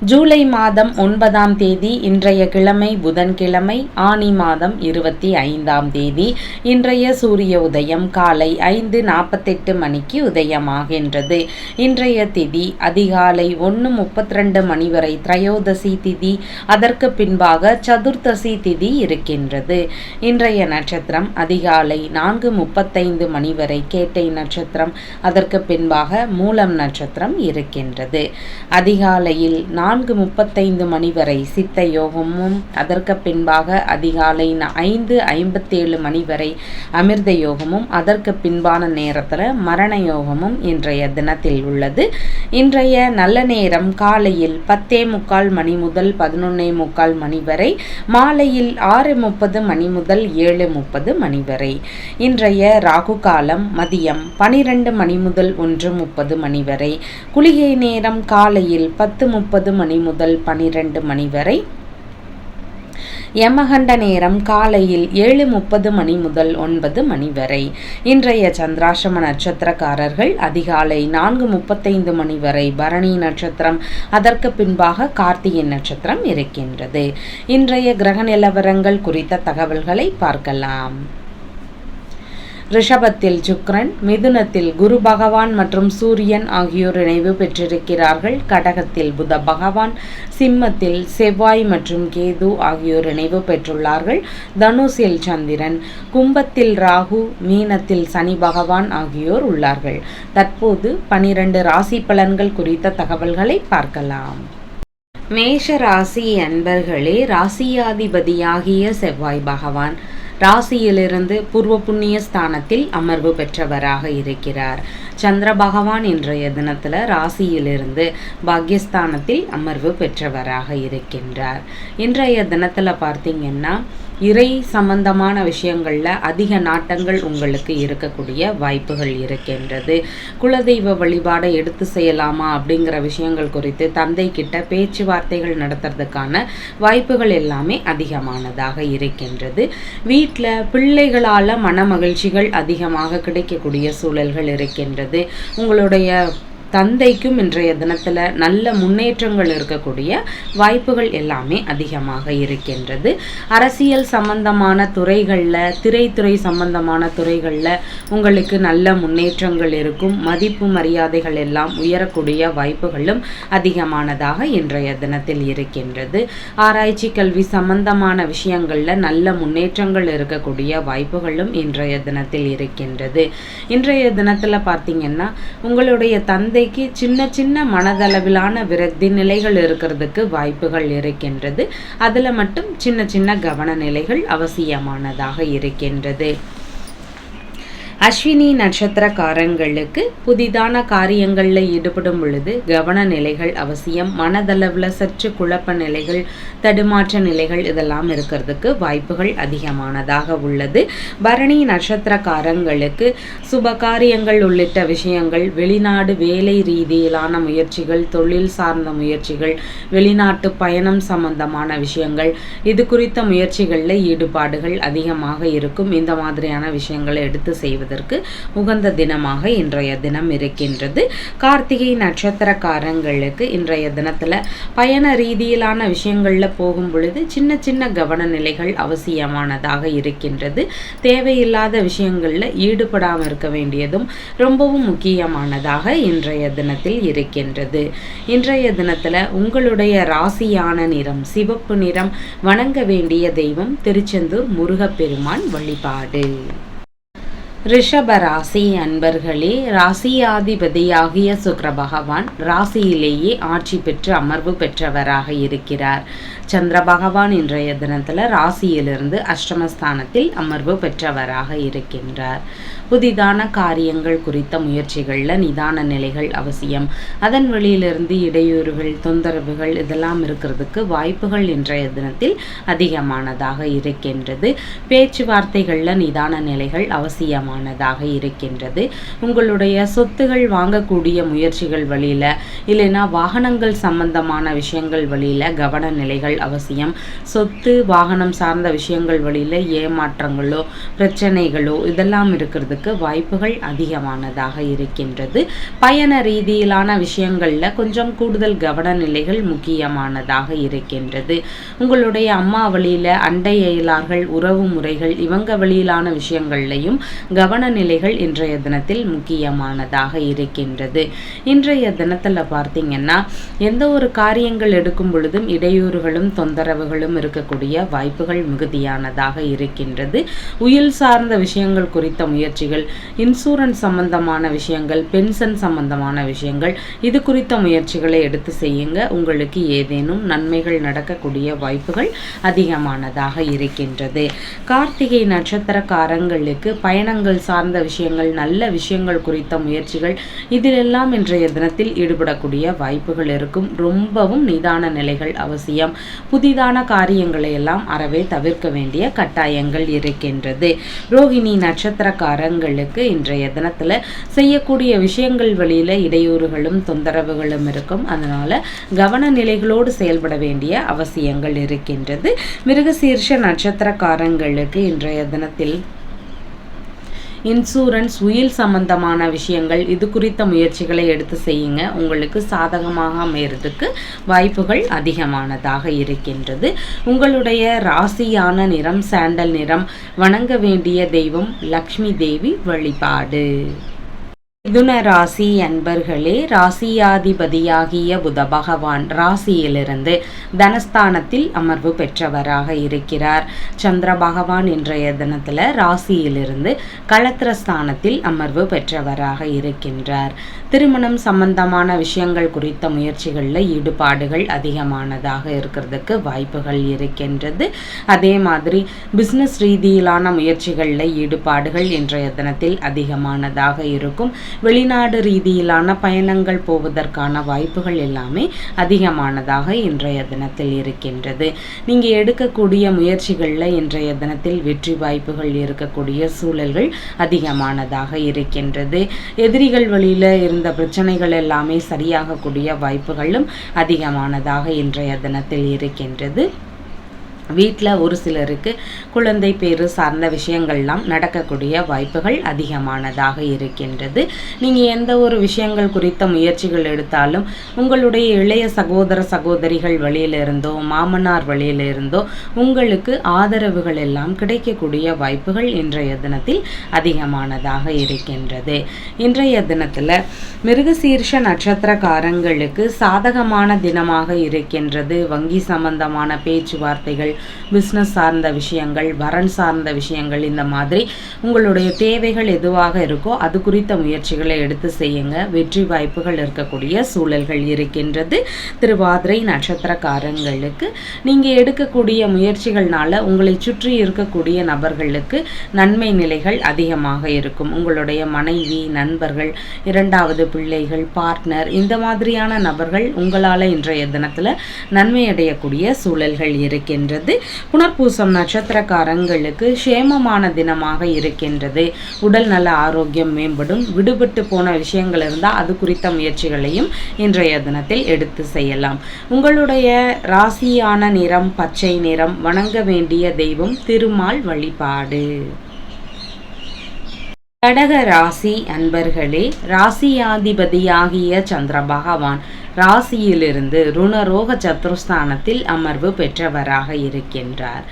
ஜூலை மாதம் ஒன்பதாம் தேதி இன்றைய கிழமை புதன்கிழமை ஆனி மாதம் இருபத்தி ஐந்தாம் தேதி இன்றைய சூரிய உதயம் காலை ஐந்து நாற்பத்தெட்டு மணிக்கு உதயமாகின்றது. இன்றைய திதி அதிகாலை ஒன்று முப்பத்தி ரெண்டு மணி வரை திரையோதசி திதி அதற்கு பின்பாக சதுர்த்தசி திதி இருக்கின்றது. இன்றைய நட்சத்திரம் அதிகாலை நான்கு முப்பத்தைந்து மணி வரை கேட்டை நட்சத்திரம் அதற்கு பின்பாக மூலம் நட்சத்திரம் இருக்கின்றது. அதிகாலையில் நான்கு முப்பத்தைந்து மணி வரை சித்த யோகமும் அதற்கு பின்பாக அதிகாலை ஐந்து ஐம்பத்தேழு மணி வரை அமிர்த யோகமும் அதற்கு பின்பான நேரத்தில் மரண யோகமும் இன்றைய தினத்தில் உள்ளது. இன்றைய நல்ல நேரம் காலையில் பத்தே முக்கால் மணி முதல் பதினொன்னே முக்கால் மணி வரை மாலையில் ஆறு முப்பது மணி முதல் ஏழு முப்பது மணி வரை. இன்றைய ராகு காலம் மதியம் பனிரெண்டு மணி முதல் ஒன்று முப்பது மணி வரை. குளிகை நேரம் காலையில் பத்து முப்பது மணி முதல் பனிரெண்டு மணி வரை. யமகண்ட நேரம் காலையில் ஏழு முப்பது மணி முதல் ஒன்பது மணி வரை. இன்றைய சந்திராசிரம நட்சத்திரக்காரர்கள் அதிகாலை நான்கு முப்பத்தைந்து மணி வரை பரணி நட்சத்திரம். அதற்கு பின்பாக கார்த்திகை நட்சத்திரம் இருக்கின்றது. இன்றைய கிரக நிலவரங்கள் குறித்த தகவல்களை பார்க்கலாம். ரிஷபத்தில் சுக்ரன் மிதுனத்தில் குரு பகவான் மற்றும் சூரியன் ஆகியோர் இணைவு பெற்றிருக்கிறார்கள். கடகத்தில் புத பகவான் சிம்மத்தில் செவ்வாய் மற்றும் கேது ஆகியோர் இணைவு பெற்றுள்ளார்கள். தனுசில் சந்திரன் கும்பத்தில் ராகு மீனத்தில் சனி பகவான் ஆகியோர் உள்ளார்கள். தற்போது பனிரெண்டு ராசி பலன்கள் குறித்த தகவல்களை பார்க்கலாம். மேஷ ராசி அன்பர்களே ராசியாதிபதியாகிய செவ்வாய் பகவான் ராசியிலிருந்து பூர்வ புண்ணிய ஸ்தானத்தில் அமர்வு பெற்றவராக இருக்கிறார். சந்திர பகவான் இன்றைய தினத்தில் ராசியிலிருந்து பாக்யஸ்தானத்தில் அமர்வு பெற்றவராக இருக்கின்றார். இன்றைய தினத்தில் பார்த்தீங்கன்னா இறை சம்பந்தமான விஷயங்களில் அதிக நாட்டங்கள் உங்களுக்கு இருக்கக்கூடிய வாய்ப்புகள் இருக்கின்றது. குலதெய்வ வழிபாடை எடுத்து செய்யலாமா அப்படிங்கிற விஷயங்கள் குறித்து தந்தை கிட்ட பேச்சுவார்த்தைகள் நடத்துறதுக்கான வாய்ப்புகள் எல்லாமே அதிகமானதாக இருக்கின்றது. வீட்டில் பிள்ளைகளால் மன மகிழ்ச்சிகள் அதிகமாக கிடைக்கக்கூடிய சூழல்கள் இருக்கின்றது. உங்களுடைய தந்தைக்கும் இன்றைய தினத்தில் நல்ல முன்னேற்றங்கள் இருக்கக்கூடிய வாய்ப்புகள் எல்லாமே அதிகமாக இருக்கின்றது. அரசியல் சம்பந்தமான துறைகளில் திரைத்துறை சம்பந்தமான துறைகளில் உங்களுக்கு நல்ல முன்னேற்றங்கள் இருக்கும். மதிப்பு மரியாதைகள் எல்லாம் உயரக்கூடிய வாய்ப்புகளும் அதிகமானதாக இன்றைய தினத்தில் இருக்கின்றது. ஆராய்ச்சி கல்வி சம்பந்தமான விஷயங்களில் நல்ல முன்னேற்றங்கள் இருக்கக்கூடிய வாய்ப்புகளும் இன்றைய தினத்தில் இருக்கின்றது. இன்றைய தினத்தில் பார்த்தீங்கன்னா உங்களுடைய தந்தை குழந்தைக்கு சின்ன சின்ன மனதளவிலான விரக்தி நிலைகள் இருக்கிறதுக்கு வாய்ப்புகள் இருக்கின்றது. அதில் மட்டும் சின்ன சின்ன கவன நிலைகள் அவசியமானதாக இருக்கின்றது. அஸ்வினி நட்சத்திரக்காரங்களுக்கு புதிதான காரியங்களில் ஈடுபடும் பொழுது கவன நிலைகள் அவசியம் மனதளவில் சற்று குழப்ப நிலைகள் தடுமாற்ற நிலைகள் இதெல்லாம் இருக்கிறதுக்கு வாய்ப்புகள் அதிகமானதாக உள்ளது. பரணி நட்சத்திரக்காரங்களுக்கு சுப காரியங்கள் உள்ளிட்ட விஷயங்கள் வெளிநாடு வேலை ரீதியிலான முயற்சிகள் தொழில் சார்ந்த முயற்சிகள் வெளிநாட்டு பயணம் சம்பந்தமான விஷயங்கள் இது குறித்த முயற்சிகளில் ஈடுபாடுகள் அதிகமாக இருக்கும். இந்த மாதிரியான விஷயங்களை எடுத்து செய்வது செய்வதற்கு உகந்த தினமாக இன்றைய தினம் இருக்கின்றது. கார்த்திகை நட்சத்திரக்காரங்களுக்கு இன்றைய தினத்தில் பயண ரீதியிலான விஷயங்களில் போகும் பொழுது சின்ன சின்ன கவன நிலைகள் அவசியமானதாக இருக்கின்றது. தேவையில்லாத விஷயங்களில் ஈடுபடாமல் இருக்க வேண்டியதும் ரொம்பவும் முக்கியமானதாக இன்றைய தினத்தில் இருக்கின்றது. இன்றைய தினத்தில் உங்களுடைய ராசியான நிறம் சிவப்பு நிறம் வணங்க வேண்டிய தெய்வம் திருச்செந்தூர் முருகப்பெருமான் வழிபாடு. ரிஷப ராசி அன்பர்களே ராசியாதிபதியாகிய சுக்கர பகவான் ராசியிலேயே ஆட்சி பெற்று அமர்வு பெற்றவராக இருக்கிறார். சந்திர பகவான் இன்றைய தினத்தில் ராசியிலிருந்து அஷ்டமஸ்தானத்தில் அமர்வு பெற்றவராக இருக்கின்றார். புதிதான காரியங்கள் குறித்த முயற்சிகளில் நிதான நிலைகள் அவசியம். அதன் வழியிலிருந்து இடையூறுகள் தொந்தரவுகள் இதெல்லாம் இருக்கிறதுக்கு வாய்ப்புகள் இன்றைய தினத்தில் அதிகமானதாக இருக்கின்றது. பேச்சுவார்த்தைகளில் நிதான நிலைகள் அவசியமானதாக இருக்கின்றது. உங்களுடைய சொத்துகள் வாங்கக்கூடிய முயற்சிகள் வழியில் இல்லைன்னா வாகனங்கள் சம்பந்தமான விஷயங்கள் வழியில் கவன நிலைகள் அவசியம். சொத்து வாகனம் சார்ந்த விஷயங்கள் வழியில் ஏமாற்றங்களோ பிரச்சனைகளோ இதெல்லாம் இருக்கிறதுக்கு வாய்ப்புகள் அதிகமானதாக இருக்கின்றது. பயண ரீதியிலான விஷயங்களில் கொஞ்சம் கூடுதல் கவன நிலைகள் முக்கியமானதாக இருக்கின்றது. உங்களுடைய அம்மா வழியில் அண்டை அயலார்கள் உறவு முறைகள் இவங்க வழியிலான விஷயங்கள்லையும் கவன நிலைகள் இன்றைய தினத்தில் முக்கியமானதாக இருக்கின்றது. இன்றைய தினத்தில் பார்த்தீங்கன்னா எந்த ஒரு காரியங்கள் எடுக்கும் பொழுதும் இடையூறுகளும் தொந்தரவுகளும் இருக்கக்கூடிய வாய்ப்புகள் மிகுதியானதாக இருக்கின்றது. உயில் சார்ந்த விஷயங்கள் குறித்த முயற்சிகள் இன்சூரன்ஸ் சம்பந்தமான விஷயங்கள் பென்ஷன் சம்பந்தமான விஷயங்கள் இது குறித்த முயற்சிகளை எடுத்து செய்யுங்க. உங்களுக்கு ஏதேனும் நன்மைகள் நடக்கக்கூடிய வாய்ப்புகள் அதிகமானதாக இருக்கின்றது. கார்த்திகை நட்சத்திரக்காரங்களுக்கு பயணங்கள் சார்ந்த விஷயங்கள் நல்ல விஷயங்கள் குறித்த முயற்சிகள் இதிலெல்லாம் இன்றைய தினத்தில் ஈடுபடக்கூடிய வாய்ப்புகள் இருக்கும். ரொம்பவும் நிதான நிலைகள் அவசியம். புதிதான காரியங்களை எல்லாம் அறவே தவிர்க்க வேண்டிய கட்டாயங்கள் இருக்கின்றது. ரோஹிணி நட்சத்திரக்காரங்களுக்கு இன்றைய தினத்தில் செய்யக்கூடிய விஷயங்கள் வழியில் இடையூறுகளும் தொந்தரவுகளும் இருக்கும். அதனால கவன நிலைகளோடு செயல்பட வேண்டிய அவசியங்கள் இருக்கின்றது. மிருகசீர்ஷ நட்சத்திரக்காரங்களுக்கு இன்றைய தினத்தில் இன்சூரன்ஸ் உயில் சம்பந்தமான விஷயங்கள் இது குறித்த முயற்சிகளை எடுத்து செய்யுங்க. உங்களுக்கு சாதகமாக அமையறதுக்கு வாய்ப்புகள் அதிகமானதாக இருக்கின்றது. உங்களுடைய ராசியான நிறம் சாண்டல் நிறம் வணங்க வேண்டிய தெய்வம் லக்ஷ்மி தேவி வழிபாடு. மிதுன ராசி அன்பர்களே ராசியாதிபதியாகிய புத பகவான் ராசியிலிருந்து தனஸ்தானத்தில் அமர்வு பெற்றவராக இருக்கிறார். சந்திர பகவான் இன்றைய தினத்தில் ராசியிலிருந்து களத்திரஸ்தானத்தில் அமர்வு பெற்றவராக இருக்கின்றார். திருமணம் சம்பந்தமான விஷயங்கள் குறித்த முயற்சிகளில் ஈடுபாடுகள் அதிகமானதாக இருக்கிறதுக்கு வாய்ப்புகள் இருக்கின்றது. அதே மாதிரி பிஸ்னஸ் ரீதியிலான முயற்சிகளில் ஈடுபாடுகள் இன்றைய தினத்தில் அதிகமானதாக இருக்கும். வெளிநாடு ரீதியிலான பயணங்கள் போவதற்கான வாய்ப்புகள் எல்லாமே அதிகமானதாக இன்றைய தினத்தில் இருக்கின்றது. நீங்கள் எடுக்கக்கூடிய முயற்சிகளில் இன்றைய தினத்தில் வெற்றி வாய்ப்புகள் இருக்கக்கூடிய சூழல்கள் அதிகமானதாக இருக்கின்றது. எதிரிகள் வழியில் இருந்த பிரச்சனைகள் எல்லாமே சரியாகக்கூடிய வாய்ப்புகளும் அதிகமானதாக இன்றைய தினத்தில் இருக்கின்றது. வீட்டில் ஒரு சிலருக்கு குழந்தை பேரு சார்ந்த விஷயங்கள்லாம் நடக்கக்கூடிய வாய்ப்புகள் அதிகமானதாக இருக்கின்றது. நீங்கள் எந்த ஒரு விஷயங்கள் குறித்த முயற்சிகள் எடுத்தாலும் உங்களுடைய இளைய சகோதர சகோதரிகள் வழியிலிருந்தோ மாமனார் வழியிலிருந்தோ உங்களுக்கு ஆதரவுகள் எல்லாம் கிடைக்கக்கூடிய வாய்ப்புகள் இன்றைய தினத்தில் அதிகமானதாக இருக்கின்றது. இன்றைய தினத்தில் மிருகசீர்ஷ நட்சத்திரக்காரங்களுக்கு சாதகமான தினமாக இருக்கின்றது. வங்கி சம்பந்தமான பேச்சுவார்த்தைகள் பிஸ்னஸ் சார்ந்த விஷயங்கள் வரன் சார்ந்த விஷயங்கள் இந்த மாதிரி உங்களுடைய தேவைகள் எதுவாக இருக்கோ அது குறித்த முயற்சிகளை எடுத்து செய்யுங்க. வெற்றி வாய்ப்புகள் இருக்கக்கூடிய சூழல்கள் இருக்கின்றது. திருவாதிரை நட்சத்திரக்காரங்களுக்கு நீங்கள் எடுக்கக்கூடிய முயற்சிகள்னால உங்களை சுற்றி இருக்கக்கூடிய நபர்களுக்கு நன்மை நிலைகள் அதிகமாக இருக்கும். உங்களுடைய மனைவி நண்பர்கள் இரண்டாவது பிள்ளைகள் பார்ட்னர் இந்த மாதிரியான நபர்கள் உங்களால் இன்றைய தினத்தில் நன்மை அடையக்கூடிய சூழல்கள் இருக்கின்றது. இருக்கின்றது புனர்பூசம் நட்சத்திரக்காரங்களுக்கு சேமமான தினமாக இருக்கின்றது. உடல் நல ஆரோக்கியம் மேம்படும். விடுபட்டு போன விஷயங்கள் இருந்தால் அது குறித்த முயற்சிகளையும் இன்றைய தினத்தில் எடுத்து செய்யலாம். உங்களுடைய ராசியான நிறம் பச்சை நிறம் வணங்க வேண்டிய தெய்வம் திருமால் வழிபாடு. கடக ராசி அன்பர்களே ராசியாதிபதியாகிய சந்திர பகவான் ராசியிலிருந்து ருணரோக சத்துருஸ்தானத்தில் அமர்வு பெற்றவராக இருக்கின்றார்.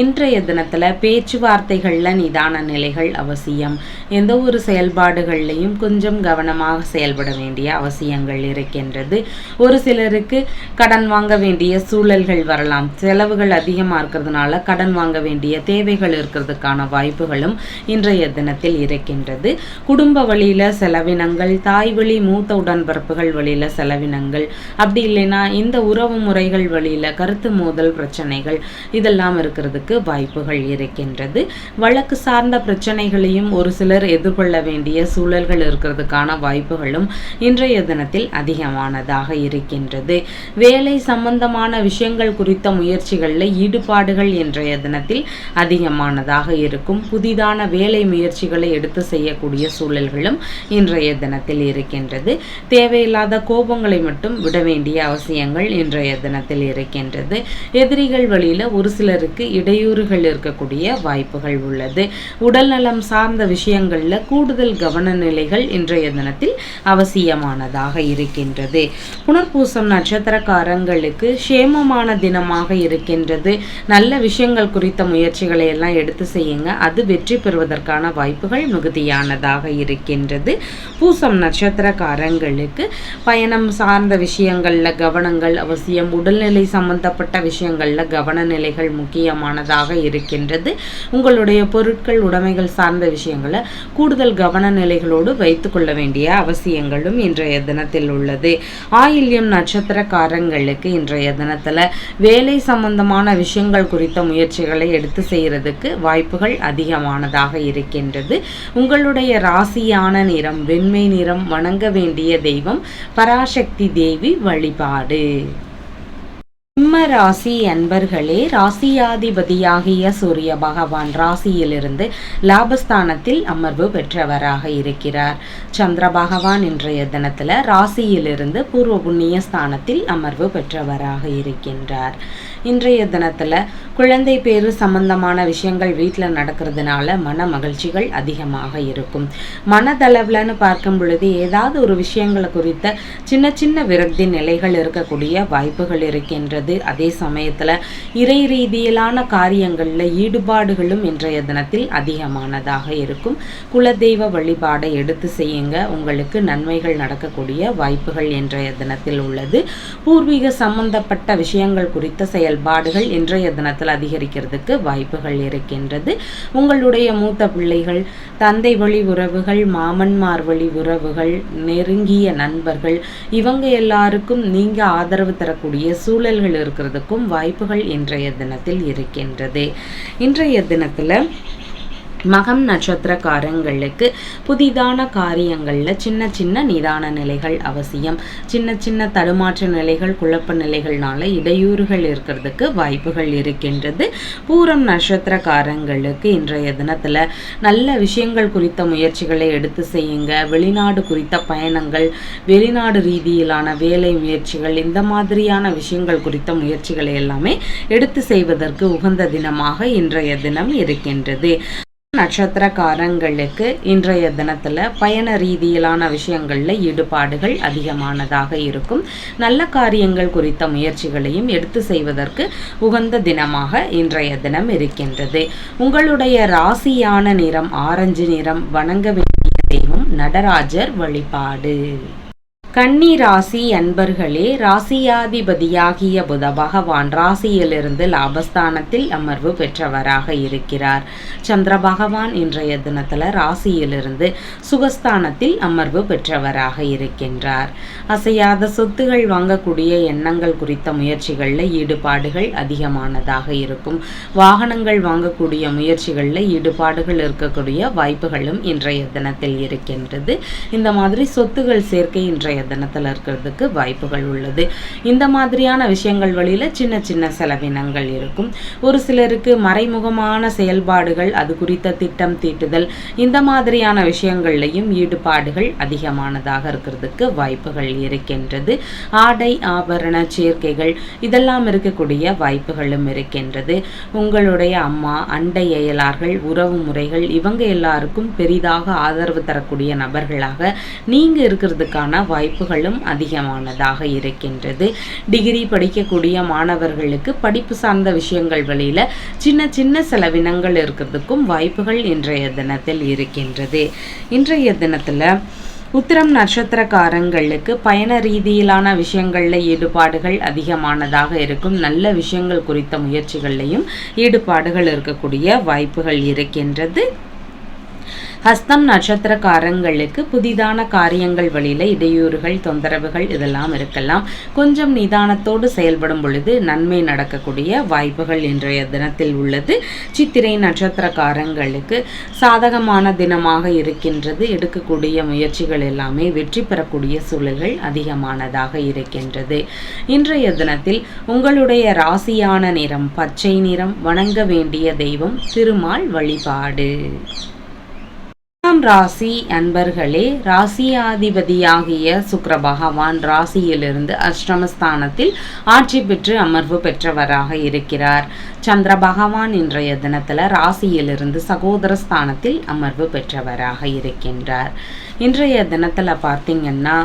இன்றைய தினத்தில் பேச்சுவார்த்தைகளில் நிதான நிலைகள் அவசியம். எந்த ஒரு செயல்பாடுகள்லையும் கொஞ்சம் கவனமாக செயல்பட வேண்டிய அவசியங்கள் இருக்கின்றது. ஒரு சிலருக்கு கடன் வாங்க வேண்டிய சூழல்கள் வரலாம். செலவுகள் அதிகமாக இருக்கிறதுனால கடன் வாங்க வேண்டிய தேவைகள் இருக்கிறதுக்கான வாய்ப்புகளும் இன்றைய தினத்தில் இருக்கின்றது. குடும்ப வழியில் செலவினங்கள் தாய் வழி மூத்த உடன்பிறப்புகள் வழியில் செலவினங்கள் அப்படி இல்லைன்னா இந்த உறவு முறைகள் வழியில் கருத்து மோதல் பிரச்சனைகள் இதெல்லாம் இருக்கிறதுக்கு வருவதற்கு வாய்ப்புகள் இருக்கின்றது. வழக்கு சார்ந்த பிரச்சனைகளையும் ஒரு சிலர் எதிர்கொள்ள வேண்டிய சூழல்கள் இருக்கிறதுக்கான வாய்ப்புகளும் இன்றைய தினத்தில் அதிகமானதாக இருக்கின்றது. வேலை சம்பந்தமான விஷயங்கள் குறித்த முயற்சிகளில் ஈடுபாடுகள் இன்றைய தினத்தில் அதிகமானதாக இருக்கும். புதிதான வேலை முயற்சிகளை எடுத்து செய்யக்கூடிய சூழல்களும் இன்றைய தினத்தில் இருக்கின்றது. தேவையில்லாத கோபங்களை மட்டும் விட வேண்டிய அவசியங்கள் இன்றைய தினத்தில் இருக்கின்றது. எதிரிகள் வழியில் ஒரு சிலருக்கு இட இடையூறுகள் இருக்கக்கூடிய வாய்ப்புகள் உள்ளது. உடல்நலம் சார்ந்த விஷயங்களில் கூடுதல் கவன நிலைகள் இன்றைய தினத்தில் அவசியமானதாக இருக்கின்றது. புனர்பூசம் நட்சத்திரக்காரங்களுக்கு சேமமான தினமாக இருக்கின்றது. நல்ல விஷயங்கள் குறித்த முயற்சிகளை எல்லாம் எடுத்து செய்யுங்க. அது வெற்றி பெறுவதற்கான வாய்ப்புகள் மிகுதியானதாக இருக்கின்றது. பூசம் நட்சத்திரக்காரங்களுக்கு பயணம் சார்ந்த விஷயங்களில் கவனங்கள் அவசியம். உடல்நிலை சம்பந்தப்பட்ட விஷயங்களில் கவனநிலைகள் முக்கியமானதாக இருக்கின்றது. உங்களுடைய பொருட்கள் உடைமைகள் சார்ந்த விஷயங்களை கூடுதல் கவன கவனநிலைகளோடு வைத்துக்கொள்ள வேண்டிய அவசியங்களும் இன்றைய தினத்தில் உள்ளது. ஆயில்யம் நட்சத்திரக்காரங்களுக்கு இன்றைய தினத்தில் வேலை சம்பந்தமான விஷயங்கள் குறித்த முயற்சிகளை எடுத்து செய்கிறதுக்கு வாய்ப்புகள் அதிகமானதாக இருக்கின்றது. உங்களுடைய ராசியான நிறம் வெண்மை நிறம் வணங்க வேண்டிய தெய்வம் பராசக்தி தேவி வழிபாடு. சிம்ம ராசி அன்பர்களே ராசியாதிபதியாகிய சூரிய பகவான் ராசியிலிருந்து லாபஸ்தானத்தில் அமர்வு பெற்றவராக இருக்கிறார். சந்திர பகவான் இன்றைய தினத்தில் ராசியிலிருந்து பூர்வ புண்ணிய ஸ்தானத்தில் அமர்வு பெற்றவராக இருக்கின்றார். இன்றைய தினத்தில் குழந்தை பேரு சம்பந்தமான விஷயங்கள் வீட்டில் நடக்கிறதுனால மன மகிழ்ச்சிகள் அதிகமாக இருக்கும். மனதளவில்னு பார்க்கும் பொழுது ஏதாவது ஒரு விஷயங்களை குறித்த சின்ன சின்ன விரக்தி நிலைகள் இருக்கக்கூடிய வாய்ப்புகள் இருக்கின்றது. அதே சமயத்தில் இறை ரீதியிலான காரியங்களில் ஈடுபாடுகளும் இன்றைய தினத்தில் அதிகமானதாக இருக்கும். குலதெய்வ வழிபாடை எடுத்து செய்யுங்க. உங்களுக்கு நன்மைகள் நடக்கக்கூடிய வாய்ப்புகள் இன்றைய தினத்தில் உள்ளது. பூர்வீக சம்பந்தப்பட்ட விஷயங்கள் குறித்த செயல்பாடுகள் இன்றைய தினத்தில் அதிகரிக்கிறதுக்கு வாய்ப்புகள் இருக்கின்றது. உங்களுடைய மூத்த பிள்ளைகள் தந்தை வழி உறவுகள் மாமன்மார் வழி உறவுகள் நெருங்கிய நண்பர்கள் இவங்க எல்லாருக்கும் நீங்க ஆதரவு தரக்கூடிய சூழல்கள் இருக்கிறதுக்கும் வாய்ப்புகள் இன்றைய தினத்தில் இருக்கின்றது. இன்றைய தினத்தில் மகம் நட்சத்திரக்காரங்களுக்கு புதிதான காரியங்களில் சின்ன சின்ன நிதான நிலைகள் அவசியம். சின்ன சின்ன தடுமாற்ற நிலைகள் குழப்ப நிலைகள்னால இடையூறுகள் இருக்கிறதுக்கு வாய்ப்புகள் இருக்கின்றது. பூரம் நட்சத்திரக்காரங்களுக்கு இன்றைய தினத்தில் நல்ல விஷயங்கள் குறித்த முயற்சிகளை எடுத்து செய்யுங்க. வெளிநாடு குறித்த பயணங்கள் வெளிநாடு ரீதியிலான வேலை முயற்சிகள் இந்த மாதிரியான விஷயங்கள் குறித்த முயற்சிகளை எல்லாமே எடுத்து செய்வதற்கு உகந்த தினமாக இன்றைய தினம் இருக்கின்றது. நட்சத்திரக்காரங்களுக்கு இன்றைய தினத்தில் பயண ரீதியிலான விஷயங்களில் ஈடுபாடுகள் அதிகமானதாக இருக்கும். நல்ல காரியங்கள் குறித்த முயற்சிகளையும் எடுத்து செய்வதற்கு உகந்த தினமாக இன்றைய தினம் இருக்கின்றது. உங்களுடைய ராசியான நிறம் ஆரஞ்சு நிறம் வணங்க வேண்டிய தெய்வம் நடராஜர் வழிபாடு. கன்னி ராசி அன்பர்களே ராசியாதிபதியாகிய புத பகவான் ராசியிலிருந்து லாபஸ்தானத்தில் அமர்வு பெற்றவராக இருக்கிறார். சந்திர பகவான் இன்றைய தினத்தில் ராசியிலிருந்து சுகஸ்தானத்தில் அமர்வு பெற்றவராக இருக்கின்றார். அசையாத சொத்துகள் வாங்கக்கூடிய எண்ணங்கள் குறித்த முயற்சிகளில் ஈடுபாடுகள் அதிகமானதாக இருக்கும். வாகனங்கள் வாங்கக்கூடிய முயற்சிகளில் ஈடுபாடுகள் இருக்கக்கூடிய வாய்ப்புகளும் இன்றைய தினத்தில் இருக்கின்றது. இந்த மாதிரி சொத்துகள் சேர்க்கை இன்றைய தினத்தில் இருக்கிறதுக்கு வாய்ப்புகள் உள்ளது. இந்த மாதிரியான விஷயங்கள் வழியில் சின்ன சின்ன செலவினங்கள் இருக்கும். ஒரு சிலருக்கு மறைமுகமான செயல்பாடுகள் அது குறித்த திட்டம் தீட்டுதல் இந்த மாதிரியான விஷயங்கள்லையும் ஈடுபாடுகள் அதிகமானதாக இருக்கிறதுக்கு வாய்ப்புகள் இருக்கின்றது. ஆடை ஆபரண சேர்க்கைகள் இதெல்லாம் இருக்கக்கூடிய வாய்ப்புகளும் இருக்கின்றது. உங்களுடைய அம்மா அண்டை அயலார்கள் உறவு முறைகள் இவங்க எல்லாருக்கும் பெரிதாக ஆதரவு தரக்கூடிய நபர்களாக நீங்க இருக்கிறதுக்கான வாய்ப்பு வாய்ப்புகளும் அதிகமானதாக இருக்கின்றது. டிகிரி படிக்கக்கூடிய மாணவர்களுக்கு படிப்பு சார்ந்த விஷயங்கள் வழியில் சின்ன சின்ன செலவினங்கள் இருக்கிறதுக்கும் வாய்ப்புகள் இன்றைய தினத்தில் இருக்கின்றது. இன்றைய தினத்தில் உத்திரம் நட்சத்திரக்காரங்களுக்கு பயண ரீதியிலான விஷயங்களில் ஈடுபாடுகள் அதிகமானதாக இருக்கும். நல்ல விஷயங்கள் குறித்த முயற்சிகள்லையும் ஈடுபாடுகள் இருக்கக்கூடிய வாய்ப்புகள் இருக்கின்றது. ஹஸ்தம் நட்சத்திரக்காரங்களுக்கு புதிதான காரியங்கள் வழியில் இடையூறுகள் தொந்தரவுகள் இதெல்லாம் இருக்கலாம். கொஞ்சம் நிதானத்தோடு செயல்படும் பொழுது நன்மை நடக்கக்கூடிய வாய்ப்புகள் இன்றைய தினத்தில் உள்ளது. சித்திரை நட்சத்திரக்காரங்களுக்கு சாதகமான தினமாக இருக்கின்றது. எடுக்கக்கூடிய முயற்சிகள் எல்லாமே வெற்றி பெறக்கூடிய சூழல்கள் அதிகமானதாக இருக்கின்றது. இன்றைய தினத்தில் உங்களுடைய ராசியான நிறம் பச்சை நிறம் வணங்க வேண்டிய தெய்வம் திருமால் வழிபாடு. ஆம் ராசி அன்பர்களே ராசியாதிபதியாகிய சுக்கர பகவான் ராசியிலிருந்து அஷ்டமஸ்தானத்தில் ஆட்சி பெற்று அமர்வு பெற்றவராக இருக்கிறார். சந்திர பகவான் இன்றைய தினத்தில் ராசியிலிருந்து சகோதர ஸ்தானத்தில் அமர்வு பெற்றவராக இருக்கின்றார். இன்றைய தினத்தில் பார்த்திங்கன்னா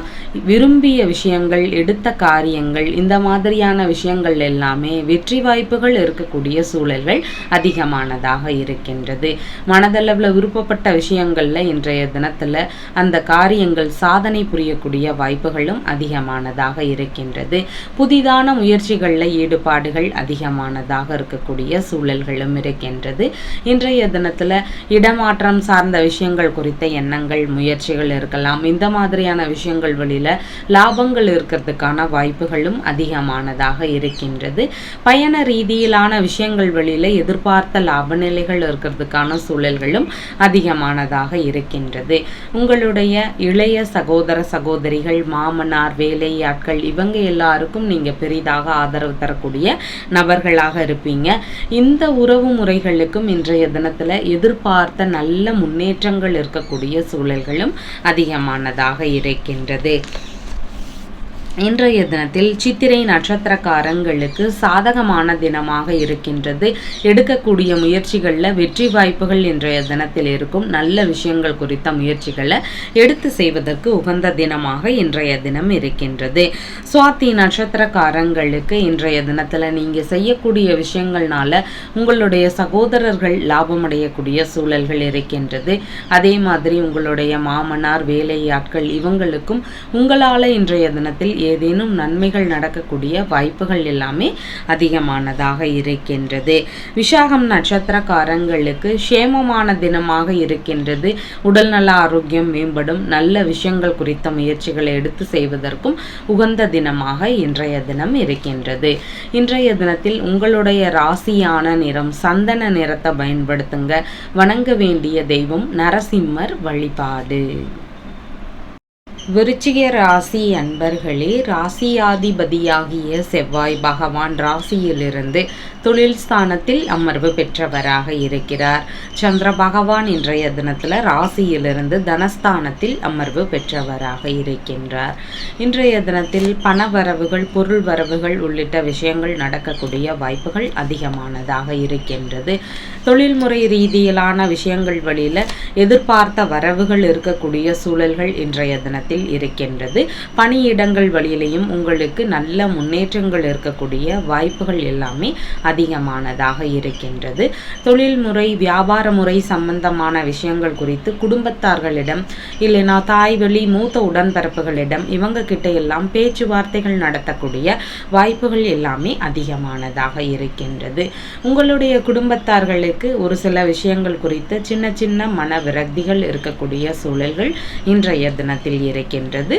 விரும்பிய விஷயங்கள் எடுத்த காரியங்கள் இந்த மாதிரியான விஷயங்கள் எல்லாமே வெற்றி வாய்ப்புகள் இருக்கக்கூடிய சூழல்கள் அதிகமானதாக இருக்கின்றது. மனதளவில் விருப்பப்பட்ட விஷயங்களில் இன்றைய தினத்தில் அந்த காரியங்கள் சாதனை புரியக்கூடிய வாய்ப்புகளும் அதிகமானதாக இருக்கின்றது. புதிதான முயற்சிகளில் ஈடுபாடுகள் அதிகமானதாக இருக்கக்கூடிய சூழல்களும் இருக்கின்றது. இன்றைய தினத்தில் இடமாற்றம் சார்ந்த விஷயங்கள் குறித்த எண்ணங்கள் முயற்சிகள் இருக்கலாம். இந்த மாதிரியான விஷயங்கள் வழியில் லாபங்கள் இருக்கிறதுக்கான வாய்ப்புகளும் அதிகமானதாக இருக்கின்றது. பயண ரீதியிலான விஷயங்கள் வழியில் எதிர்பார்த்த லாப நிலைகள் இருக்கிறதுக்கான சூழல்களும் அதிகமானதாக இருக்கின்றது. உங்களுடைய இளைய சகோதர சகோதரிகள் மாமனார் வேலையாட்கள் இவங்க எல்லாருக்கும் நீங்கள் பெரிதாக ஆதரவு தரக்கூடிய நபர்களாக இருப்பீங்க. இந்த உறவு முறைகளுக்கும் இன்றைய தினத்தில் எதிர்பார்த்த நல்ல முன்னேற்றங்கள் இருக்கக்கூடிய சூழல்களும் அதிகமானதாக இருக்கின்றது. இன்றைய தினத்தில் சித்திரை நட்சத்திரக்காரங்களுக்கு சாதகமான தினமாக இருக்கின்றது. எடுக்கக்கூடிய முயற்சிகளில் வெற்றி வாய்ப்புகள் இன்றைய தினத்தில் இருக்கும். நல்ல விஷயங்கள் குறித்த முயற்சிகளை எடுத்து செய்வதற்கு உகந்த தினமாக இன்றைய தினம் இருக்கின்றது. சுவாத்தி நட்சத்திரக்காரங்களுக்கு இன்றைய தினத்தில் நீங்கள் செய்யக்கூடிய விஷயங்கள்னால உங்களுடைய சகோதரர்கள் லாபமடையக்கூடிய சூழல்கள் இருக்கின்றது. அதே மாதிரி உங்களுடைய மாமனார் வேலையாட்கள் இவங்களுக்கும் உங்களால் இன்றைய தினத்தில் ஏதேனும் நன்மைகள் நடக்கக்கூடிய வாய்ப்புகள் எல்லாமே அதிகமானதாக இருக்கின்றது. விசாகம் நட்சத்திரக்காரங்களுக்கு சேமமான தினமாக இருக்கின்றது. உடல்நல ஆரோக்கியம் மேம்படும். நல்ல விஷயங்கள் குறித்த முயற்சிகளை எடுத்து செய்வதற்கும் உகந்த தினமாக இன்றைய தினம் இருக்கின்றது. இன்றைய தினத்தில் உங்களுடைய ராசியான நிறம் சந்தன நிறத்தை பயன்படுத்துங்க. வணங்க வேண்டிய தெய்வம் நரசிம்மர் வழிபாடு. விருச்சிக ராசி அன்பர்களே ராசியாதிபதியாகிய செவ்வாய் பகவான் ராசியிலிருந்து தொழில் ஸ்தானத்தில் அமர்வு பெற்றவராக இருக்கிறார். சந்திர பகவான் இன்றைய தினத்தில் ராசியிலிருந்து தனஸ்தானத்தில் அமர்வு பெற்றவராக இருக்கின்றார். இன்றைய தினத்தில் பண வரவுகள் பொருள் வரவுகள் உள்ளிட்ட விஷயங்கள் நடக்கக்கூடிய வாய்ப்புகள் அதிகமானதாக இருக்கின்றது. தொழில்முறை ரீதியிலான விஷயங்கள் வழியில் எதிர்பார்த்த வரவுகள் இருக்கக்கூடிய சூழல்கள் இன்றைய தினத்தில் இருக்கின்றது. பணியிடங்கள் வழியிலையும் உங்களுக்கு நல்ல முன்னேற்றங்கள் இருக்கக்கூடிய வாய்ப்புகள் எல்லாமே அதிகமானதாக இருக்கின்றது. தொழில்முறை வியாபார முறை சம்பந்தமான விஷயங்கள் குறித்து குடும்பத்தார்களிடம் இல்லைனா தாய் வழி மூத்த உடன்பிறப்புகளிடம் இவங்க கிட்ட எல்லாம் பேச்சுவார்த்தைகள் நடத்தக்கூடிய வாய்ப்புகள் எல்லாமே அதிகமானதாக இருக்கின்றது. உங்களுடைய குடும்பத்தார்களுக்கு ஒரு சில விஷயங்கள் குறித்து சின்ன சின்ன மன விரக்திகள் இருக்கக்கூடிய சூழல்கள் இன்றைய தினத்தில் இருக்கின்றது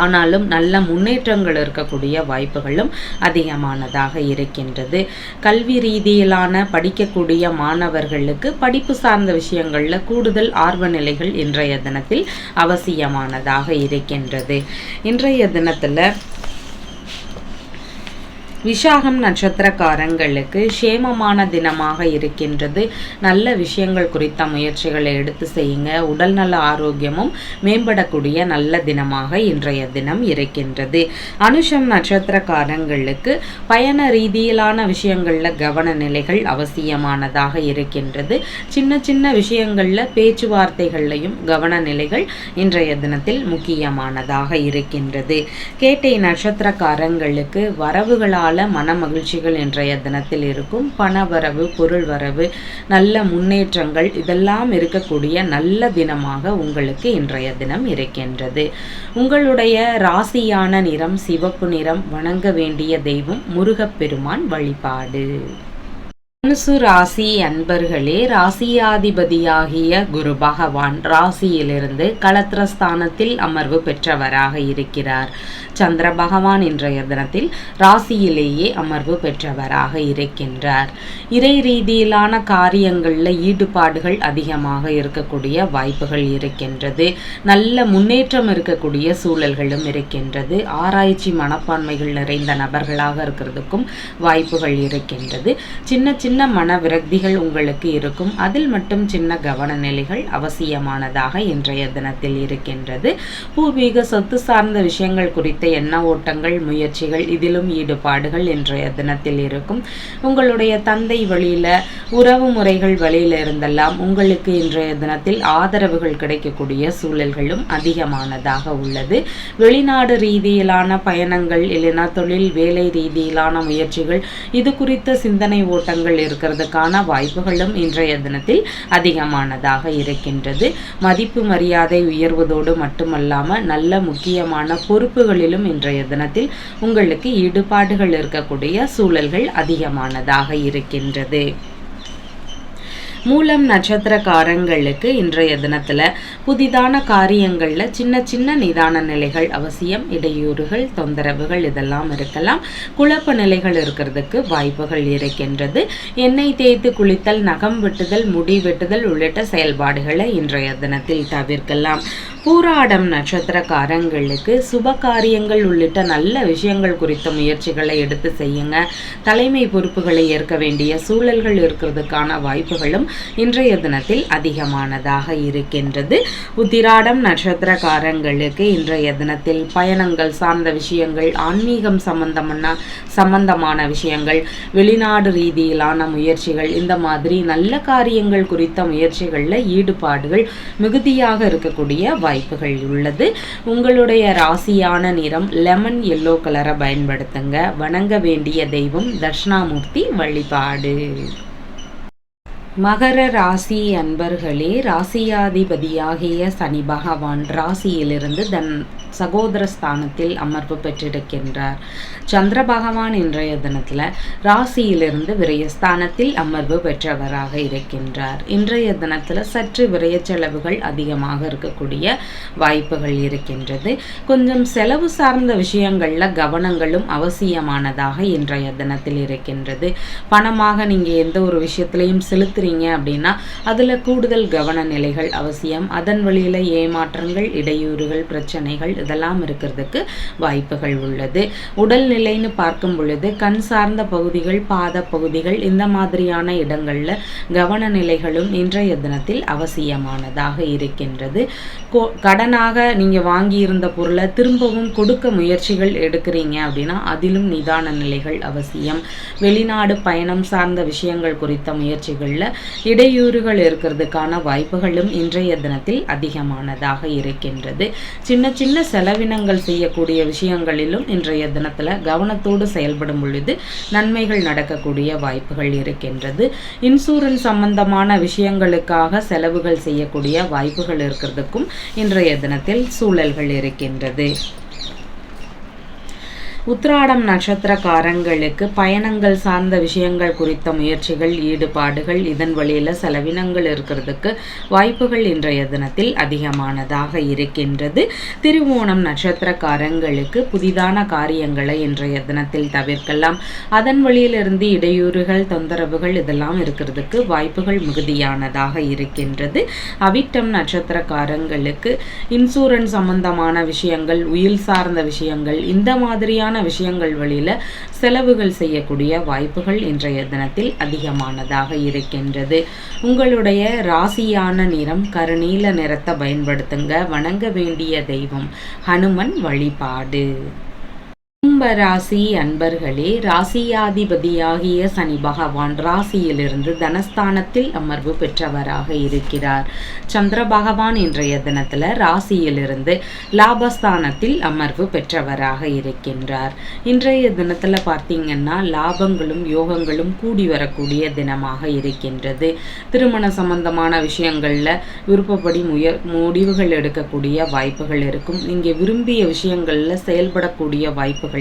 ஆனாலும் நல்ல முன்னேற்றங்கள் இருக்கக்கூடிய வாய்ப்புகளும் அதிகமானதாக இருக்கின்றது. கல்வி ரீதியிலான படிக்கக்கூடிய மாணவர்களுக்கு படிப்பு சார்ந்த விஷயங்களில் கூடுதல் ஆர்வ நிலைகள் இன்றைய தினத்தில் அவசியமானதாக இருக்கின்றது. இன்றைய தினத்தில் விஷாகம் நட்சத்திரக்காரங்களுக்கு சேமமான தினமாக இருக்கின்றது. நல்ல விஷயங்கள் குறித்த முயற்சிகளை எடுத்து செய்யுங்க. உடல் நல ஆரோக்கியமும் மேம்படக்கூடிய நல்ல தினமாக இன்றைய தினம் இருக்கின்றது. அனுஷம் நட்சத்திரக்காரங்களுக்கு பயண ரீதியிலான விஷயங்களில் கவன நிலைகள் அவசியமானதாக இருக்கின்றது. சின்ன சின்ன விஷயங்களில் பேச்சுவார்த்தைகள்லையும் கவன நிலைகள் இன்றைய தினத்தில் முக்கியமானதாக இருக்கின்றது. கேட்டை நட்சத்திரக்காரங்களுக்கு வரவுகளால் பல மன மகிழ்ச்சிகள் இன்றைய தினத்தில் இருக்கும். பண வரவு பொருள் வரவு நல்ல முன்னேற்றங்கள் இதெல்லாம் இருக்கக்கூடிய நல்ல தினமாக உங்களுக்கு இன்றைய தினம் இருக்கின்றது. உங்களுடைய ராசியான நிறம் சிவப்பு நிறம் வணங்க வேண்டிய தெய்வம் முருகப்பெருமான் வழிபாடு. தனுசு ராசி அன்பர்களே ராசியாதிபதியாகிய குரு பகவான் ராசியிலிருந்து கலத்திரஸ்தானத்தில் அமர்வு பெற்றவராக இருக்கிறார். சந்திர பகவான் இன்றைய தினத்தில் ராசியிலேயே அமர்வு பெற்றவராக இருக்கின்றார். இறை ரீதியிலான காரியங்களில் ஈடுபாடுகள் அதிகமாக இருக்கக்கூடிய வாய்ப்புகள் இருக்கின்றது. நல்ல முன்னேற்றம் இருக்கக்கூடிய சூழல்களும் இருக்கின்றது. ஆராய்ச்சி மனப்பான்மைகள் நிறைந்த நபர்களாக இருக்கிறதுக்கும் வாய்ப்புகள் இருக்கின்றது. சின்ன சின்ன சின்ன மன விரக்திகள் உங்களுக்கு இருக்கும். அதில் மட்டும் சின்ன கவன நிலைகள் அவசியமானதாக இன்றைய தினத்தில் இருக்கின்றது. பூர்வீக சொத்து சார்ந்த விஷயங்கள் குறித்த எண்ண ஓட்டங்கள் முயற்சிகள் இதிலும் ஈடுபாடுகள் இன்றைய தினத்தில் இருக்கும். உங்களுடைய தந்தை வழியில் உறவு முறைகள் வழியில இருந்தெல்லாம் உங்களுக்கு இன்றைய தினத்தில் ஆதரவுகள் கிடைக்கக்கூடிய சூழல்களும் அதிகமானதாக உள்ளது. வெளிநாடு ரீதியிலான பயணங்கள் இல்லைனா தொழில் வேலை ரீதியிலான முயற்சிகள் இது குறித்த சிந்தனை ஓட்டங்கள் இருக்கிறதுக்கான வாய்ப்புகளும் இன்றைய தினத்தில் அதிகமானதாக இருக்கின்றது. மதிப்பு மரியாதை உயர்வதோடு மட்டுமல்லாமல் நல்ல முக்கியமான பொறுப்புகளிலும் இன்றைய தினத்தில் உங்களுக்கு ஈடுபாடுகள் இருக்கக்கூடிய சூழல்கள் அதிகமானதாக இருக்கின்றது. மூலம் நட்சத்திரக்காரங்களுக்கு இன்றைய தினத்தில் புதிதான காரியங்களில் சின்ன சின்ன நிதான நிலைகள் அவசியம் இடையூறுகள் தொந்தரவுகள் இதெல்லாம் இருக்கலாம். குழப்ப நிலைகள் இருக்கிறதுக்கு வாய்ப்புகள் இருக்கின்றது. எண்ணெய் தேய்த்து குளித்தல் நகம் வெட்டுதல் முடி வெட்டுதல் உள்ளிட்ட செயல்பாடுகளை இன்றைய தினத்தில் தவிர்க்கலாம். பூராடம் நட்சத்திரக்காரங்களுக்கு சுப காரியங்கள் உள்ளிட்ட நல்ல விஷயங்கள் குறித்த முயற்சிகளை எடுத்து செய்யுங்க. தலைமை பொறுப்புகளை ஏற்க வேண்டிய சூழல்கள் இருக்கிறதுக்கான வாய்ப்புகளும் இன்றைய தினத்தில் அதிகமானதாக இருக்கின்றது. உத்திராடம் நட்சத்திரக்காரங்களுக்கு இன்றைய தினத்தில் பயணங்கள் சார்ந்த விஷயங்கள் ஆன்மீகம் சம்பந்தமான சம்பந்தமான விஷயங்கள் வெளிநாடு ரீதியிலான முயற்சிகள் இந்த மாதிரி நல்ல காரியங்கள் குறித்த முயற்சிகளில் ஈடுபாடுகள் மிகுதியாக இருக்கக்கூடிய வாய்ப்புகள் உள்ளது. உங்களுடைய ராசியான நிறம் லெமன் எல்லோ கலரை பயன்படுத்துங்க. வணங்க வேண்டிய தெய்வம் தட்சிணாமூர்த்தி வழிபாடு. மகர ராசி அன்பர்களே ராசியாதிபதியாகிய சனி பகவான் ராசியிலிருந்து தன் சகோதர ஸ்தானத்தில் அமர்வு பெற்றிருக்கின்றார். சந்திர பகவான் இன்றைய தினத்தில் ராசியிலிருந்து விரயஸ்தானத்தில் அமர்வு பெற்றவராக இருக்கின்றார். இன்றைய தினத்தில் சற்று விரய செலவுகள் அதிகமாக இருக்கக்கூடிய வாய்ப்புகள் இருக்கின்றது. கொஞ்சம் செலவு சார்ந்த விஷயங்களில் கவனங்களும் அவசியமானதாக இன்றைய தினத்தில் இருக்கின்றது. பணமாக நீங்கள் எந்த ஒரு விஷயத்திலையும் செலுத்துறீங்க அப்படின்னா அதில் கூடுதல் கவன நிலைகள் அவசியம். அதன் வழியில் ஏமாற்றங்கள் இடையூறுகள் பிரச்சனைகள் இதெல்லாம் இருக்கிறதுக்கு வாய்ப்புகள் உள்ளது. உடல்நிலைன்னு பார்க்கும் பொழுது கண் சார்ந்த பகுதிகள் பாத பகுதிகள் இந்த மாதிரியான இடங்களில் கவன நிலைகளும் இன்றைய தினத்தில் அவசியமானதாக இருக்கின்றது. கடனாக நீங்கள் வாங்கியிருந்த பொருளை திரும்பவும் கொடுக்க முயற்சிகள் எடுக்கிறீங்க அப்படின்னா அதிலும் நிதான நிலைகள் அவசியம். வெளிநாடு பயணம் சார்ந்த விஷயங்கள் குறித்த முயற்சிகளில் இடையூறுகள் இருக்கிறதுக்கான வாய்ப்புகளும் இன்றைய தினத்தில் அதிகமானதாக இருக்கின்றது. சின்ன சின்ன செலவினங்கள் செய்யக்கூடிய விஷயங்களிலும் இன்றைய தினத்தில் கவனத்தோடு செயல்படும் பொழுது நன்மைகள் நடக்கக்கூடிய வாய்ப்புகள் இருக்கின்றது. இன்சூரன்ஸ் சம்பந்தமான விஷயங்களுக்காக செலவுகள் செய்யக்கூடிய வாய்ப்புகள் இருக்கிறதுக்கும் இன்றைய தினத்தில் சூழல்கள் இருக்கின்றது. உத்ராடம் நட்சத்திரக்காரங்களுக்கு பயணங்கள் சார்ந்த விஷயங்கள் குறித்த முயற்சிகள் ஈடுபாடுகள் இதன் வழியில் செலவினங்கள் இருக்கிறதுக்கு வாய்ப்புகள் இன்றைய தினத்தில் அதிகமானதாக இருக்கின்றது. திருவோணம் நட்சத்திரக்காரங்களுக்கு புதிதான காரியங்களை இன்றைய தினத்தில் தவிர்க்கலாம். அதன் வழியிலிருந்து இடையூறுகள் தொந்தரவுகள் இதெல்லாம் இருக்கிறதுக்கு வாய்ப்புகள் மிகுதியானதாக இருக்கின்றது. அவிட்டம் நட்சத்திரக்காரங்களுக்கு இன்சூரன்ஸ் சம்பந்தமான விஷயங்கள் உயில் சார்ந்த விஷயங்கள் இந்த மாதிரியான விஷயங்கள் வழியில் செலவுகள் செய்யக்கூடிய வாய்ப்புகள் இன்றைய தினத்தில் அதிகமானதாக இருக்கின்றது. உங்களுடைய ராசியான நிறம் கருநீல நிறத்தை பயன்படுத்துங்க. வணங்க வேண்டிய தெய்வம் ஹனுமன் வழிபாடு. கும்பராசி அன்பர்களே ராசியாதிபதியாகிய சனி பகவான் ராசியிலிருந்து தனஸ்தானத்தில் அமர்வு பெற்றவராக இருக்கிறார். சந்திர பகவான் இன்றைய தினத்தில் ராசியிலிருந்து லாபஸ்தானத்தில் அமர்வு பெற்றவராக இருக்கின்றார். இன்றைய தினத்தில் பார்த்தீங்கன்னா லாபங்களும் யோகங்களும் கூடி வரக்கூடிய தினமாக இருக்கின்றது. திருமண சம்பந்தமான விஷயங்களில் விருப்பப்படி முய முடிவுகள் எடுக்கக்கூடிய வாய்ப்புகள் இருக்கும். இங்கே விரும்பிய விஷயங்களில் செயல்படக்கூடிய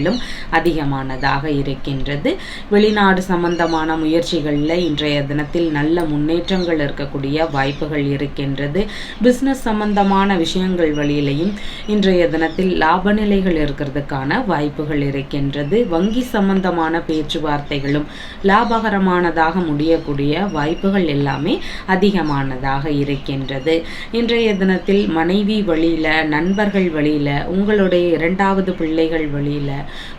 வாய்ப்புகளும் அதிகமானதாக இருக்கின்றது. வெளிநாடு சம்பந்தமான முயற்சிகளில் இன்றைய தினத்தில் நல்ல முன்னேற்றங்கள் இருக்கக்கூடிய வாய்ப்புகள் இருக்கின்றது. பிஸ்னஸ் சம்பந்தமான விஷயங்கள் வழியிலையும் இன்றைய தினத்தில் லாப நிலைகள் இருக்கிறதுக்கான வாய்ப்புகள் இருக்கின்றது. வங்கி சம்பந்தமான பேச்சுவார்த்தைகளும் லாபகரமானதாக முடியக்கூடிய வாய்ப்புகள் எல்லாமே அதிகமானதாக இருக்கின்றது. இன்றைய தினத்தில் மனைவி வழியில் நண்பர்கள் வழியில் உங்களுடைய இரண்டாவது பிள்ளைகள் வழியில்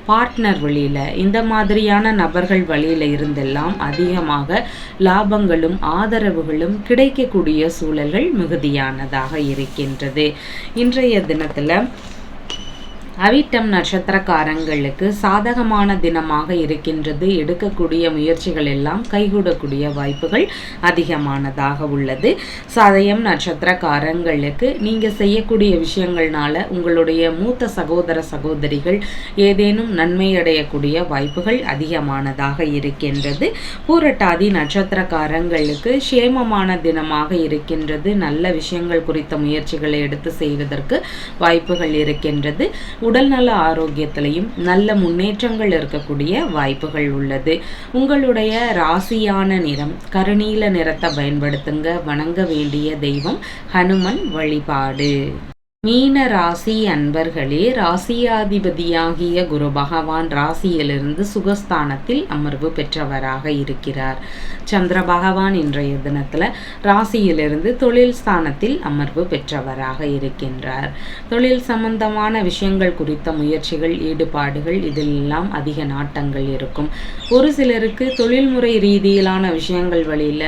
பார்ட்னர் வழியில். இந்த மாதிரியான நபர்கள் வழியில் இருந்தெல்லாம் அதிகமாக லாபங்களும் ஆதரவுகளும் கிடைக்கக்கூடிய சூழல்கள் மிகுதியானதாக இருக்கின்றது. இன்றைய தினத்தில் அவிட்டம் நட்சத்திரக்காரங்களுக்கு சாதகமான தினமாக இருக்கின்றது. எடுக்கக்கூடிய முயற்சிகள் எல்லாம் கைகூடக்கூடிய வாய்ப்புகள் அதிகமானதாக உள்ளது. சதயம் நட்சத்திரக்காரங்களுக்கு நீங்கள் செய்யக்கூடிய விஷயங்கள்னால உங்களுடைய மூத்த சகோதர சகோதரிகள் ஏதேனும் நன்மை அடையக்கூடிய வாய்ப்புகள் அதிகமானதாக இருக்கின்றது. பூரட்டாதி நட்சத்திரக்காரங்களுக்கு சேமமான தினமாக இருக்கின்றது. நல்ல விஷயங்கள் குறித்த முயற்சிகளை எடுத்து செய்வதற்கு வாய்ப்புகள் இருக்கின்றது. உடல்நல ஆரோக்கியத்திலையும் நல்ல முன்னேற்றங்கள் இருக்கக்கூடிய வாய்ப்புகள் உள்ளது. உங்களுடைய ராசியான நிறம் கருநீல நிறத்தை பயன்படுத்துங்க. வணங்க வேண்டிய தெய்வம் ஹனுமன் வழிபாடு. மீன ராசி அன்பர்களே ராசியாதிபதியாகிய குரு பகவான் ராசியிலிருந்து சுகஸ்தானத்தில் அமர்வு பெற்றவராக இருக்கிறார். சந்திர பகவான் இன்றைய தினத்தில் ராசியிலிருந்து தொழில் ஸ்தானத்தில் அமர்வு பெற்றவராக இருக்கின்றார். தொழில் சம்பந்தமான விஷயங்கள் குறித்த முயற்சிகள் ஈடுபாடுகள் இதிலெல்லாம் அதிக நாட்டங்கள் இருக்கும். ஒரு சிலருக்கு தொழில்முறை ரீதியிலான விஷயங்கள் வழியில்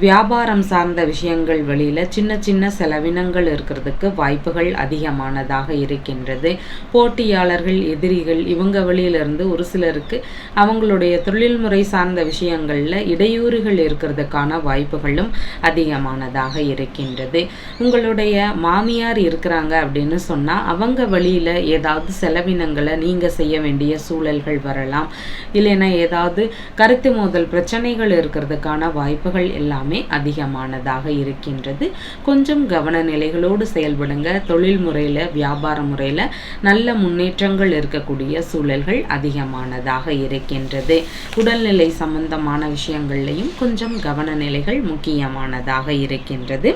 வியாபாரம் சார்ந்த விஷயங்கள் வழியில் சின்ன சின்ன செலவினங்கள் இருக்கிறதுக்கு வாய்ப்புகள் அதிகமானதாக இருக்கின்றது. போட்டியாளர்கள் எதிரிகள் இவங்க வழியிலிருந்து ஒரு சிலருக்கு அவங்களுடைய தொழில்முறை சார்ந்த விஷயங்களில் இடையூறுகள் இருக்கிறதுக்கான வாய்ப்புகளும் அதிகமானதாக இருக்கின்றது. உங்களுடைய மாமியார் இருக்கிறாங்க அப்படின்னு சொன்னால் அவங்க வழியில் ஏதாவது செலவினங்களை நீங்கள் செய்ய வேண்டிய சூழல்கள் வரலாம். இல்லைன்னா ஏதாவது கருத்து மோதல் பிரச்சனைகள் இருக்கிறதுக்கான வாய்ப்புகள் எல்லாம் எல்லாமே அதிகமானதாக இருக்கின்றது. கொஞ்சம் கவன நிலைகளோடு செயல்படுங்க. தொழில் முறையில் வியாபார முறையில் நல்ல முன்னேற்றங்கள் இருக்கக்கூடிய சூழல்கள் அதிகமானதாக இருக்கின்றது. உடல்நிலை சம்பந்தமான விஷயங்கள்லையும் கொஞ்சம் கவன நிலைகள் முக்கியமானதாக இருக்கின்றது.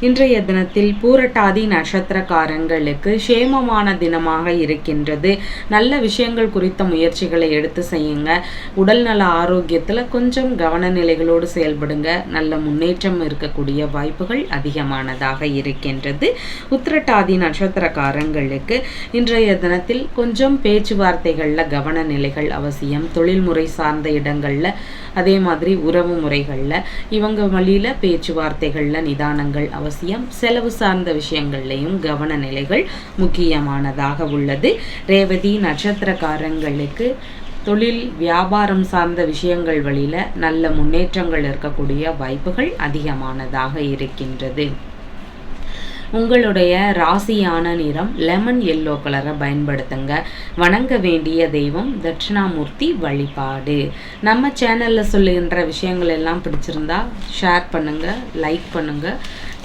இன்றைய தினத்தில் பூரட்டாதி நட்சத்திரக்காரங்களுக்கு சேமமான தினமாக இருக்கின்றது. நல்ல விஷயங்கள் குறித்த முயற்சிகளை எடுத்து செய்யுங்க. உடல்நல ஆரோக்கியத்தில் கொஞ்சம் கவன நிலைகளோடு செயல்படுங்க. நல்ல முன்னேற்றம் இருக்கக்கூடிய வாய்ப்புகள் அதிகமானதாக இருக்கின்றது. உத்திரட்டாதி நட்சத்திரக்காரங்களுக்கு இன்றைய தினத்தில் கொஞ்சம் பேச்சுவார்த்தைகளில் கவன நிலைகள் அவசியம். தொழில்முறை சார்ந்த இடங்களில் அதே மாதிரி உறவு முறைகளில் இவங்க வழியில் பேச்சுவார்த்தைகளில் நிதானங்கள் அவசியம். செலவு சார்ந்த விஷயங்கள்லையும் கவன நிலைகள் முக்கியமானதாக உள்ளது. ரேவதி நட்சத்திரக்காரங்களுக்கு தொழில் வியாபாரம் சார்ந்த விஷயங்கள் வழியில் நல்ல முன்னேற்றங்கள் இருக்கக்கூடிய வாய்ப்புகள் அதிகமானதாக இருக்கின்றது. உங்களுடைய ராசியான நிறம் லெமன் எல்லோ கலரை பயன்படுத்துங்க. வணங்க வேண்டிய தெய்வம் தட்சிணாமூர்த்தி வழிபாடு. நம்ம சேனலில் சொல்லுகின்ற விஷயங்கள் எல்லாம் பிடிச்சிருந்தா ஷேர் பண்ணுங்கள் லைக் பண்ணுங்கள்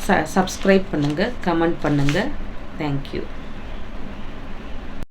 ச சப்ஸ்கிரைப் பண்ணுங்கள் கமெண்ட் பண்ணுங்கள் தேங்க்யூ